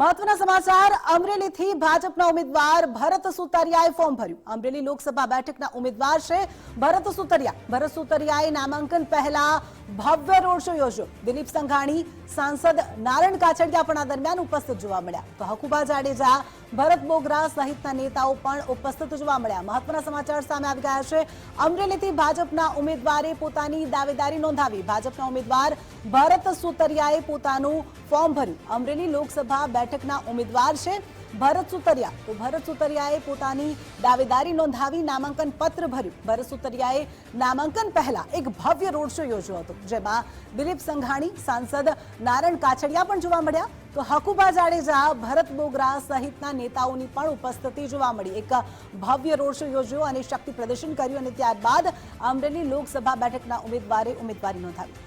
મહત્વના સમાચાર, અમરેલીથી ભાજપના ઉમેદવાર ભરત સુતરિયાએ ફોર્મ ભર્યું. અમરેલી લોકસભા બેઠકના ઉમેદવાર છે ભરત સુતરિયા. ભરત સુતરિયાએ નામાંકન પહેલા ભવ્ય રોડ શો યોજ્યો. દિલીપ સંઘાણી, સાંસદ નારાયણ કાછડિયા પણ આ દરમિયાન ઉપસ્થિત જોવા મળ્યા. તો હકુબા જાડેજા ભરત બોગરા સહિતના નેતાઓ પણ ઉપસ્થિત જોવા મળ્યા. મહત્વના સમાચાર સામે આવી ગયા છે. અમરેલીથી ભાજપના ઉમેદવારે પોતાની દાવેદારી નોંધાવી. ભાજપના ઉમેદવાર ભરત સુતરિયાએ પોતાનું ફોર્મ ભર્યું. અમરેલી લોકસભા બેઠકના ઉમેદવાર છે. ભરત સુતરિયા. તો ભરત સુતરિયાએ પોતાની દાવેદારી નોંધાવી નામાંકન પત્ર ભર્યું. ભરત સુતરિયાએ નામાંકન પહેલા એક ભવ્ય રોડ શો યોજ્યો હતો, જેમાં દિલીપ સંઘાણી, સાંસદ નારણ કાછડિયા પણ જોવા મળ્યા. તો હકુબા જાડેજા, ભરત બોગરા સહિતના નેતાઓની પણ ઉપસ્થિતિ જોવા મળી. એક ભવ્ય રોડ શો યોજ્યો અને શક્તિ પ્રદર્શન કર્યું અને ત્યારબાદ અમરેલી લોકસભા બેઠકના ઉમેદવારે ઉમેદવારી નોંધાવી.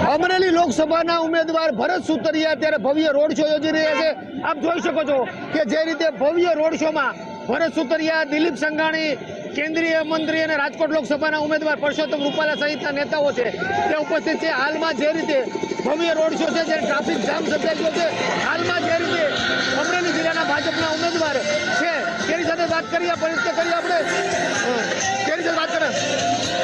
અમરેલી લોકસભાના ઉમેદવાર ભરત સુતરિયા અત્યારે ભવ્ય રોડ શો યોજી રહ્યા છે. આપ જોઈ શકો છો કે જે રીતે ભવ્ય રોડ શોમાં ભરત સુતરિયા, દિલીપ સંઘાણી, કેન્દ્રીય મંત્રી અને રાજકોટ લોકસભાના ઉમેદવાર પરસોત્તમ રૂપાલા સહિતના નેતાઓ છે. તે ઉપસ્થિત છે. હાલમાં જે રીતે ભવ્ય રોડ શો છે, જે ટ્રાફિક જામ સર્જાઈ છે, હાલમાં જે રીતે અમરેલી જિલ્લાના ભાજપના ઉમેદવાર છે, તેની સાથે વાત કરીએ પરિચય કરીએ આપણે. તેની સાથે વાત કરીએ.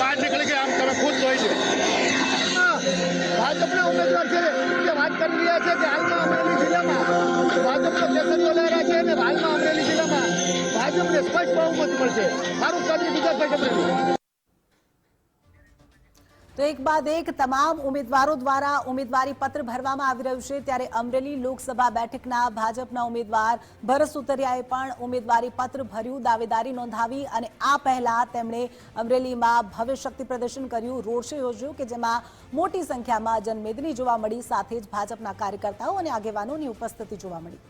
બહાર નીકળી ગયા આમ તમે ખુદ જોઈ લો ભાજપના ઉમેદવાર છે જે વાત કરી રહ્યા છે કે હાલમાં અમરેલી જિલ્લામાં ભાજપનો કેસરીઓ લહેરા છે અને હાલમાં અમરેલી જિલ્લામાં ભાજપને સ્પષ્ટ બહુમત મળશે. મારું કાર્ય વિકાસભાઈ અમરેલી તો એક બાદ એક તમામ ઉમેદવારો દ્વારા ઉમેદવારી પત્ર ભરવામાં આવી રહ્યું છે. ત્યારે અમરેલી લોકસભા બેઠકના ભાજપના ઉમેદવાર ભરત સુતરિયાએ પણ ઉમેદવારી પત્ર ભર્યું, દાવેદારી નોંધાવી અને આ પહેલા તેમણે અમરેલીમાં ભવ્ય શક્તિ પ્રદર્શન કર્યું. રોડ શો યોજ્યો કે જેમાં મોટી સંખ્યામાં જનમેદની જોવા મળી, સાથે જ ભાજપના કાર્યકર્તાઓ અને આગેવાનોની ઉપસ્થિતિ જોવા મળી.